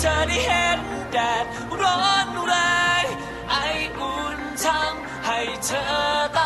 เธอได้เห็นแดดร้อนแรงไออุ่นทำให้เธอตา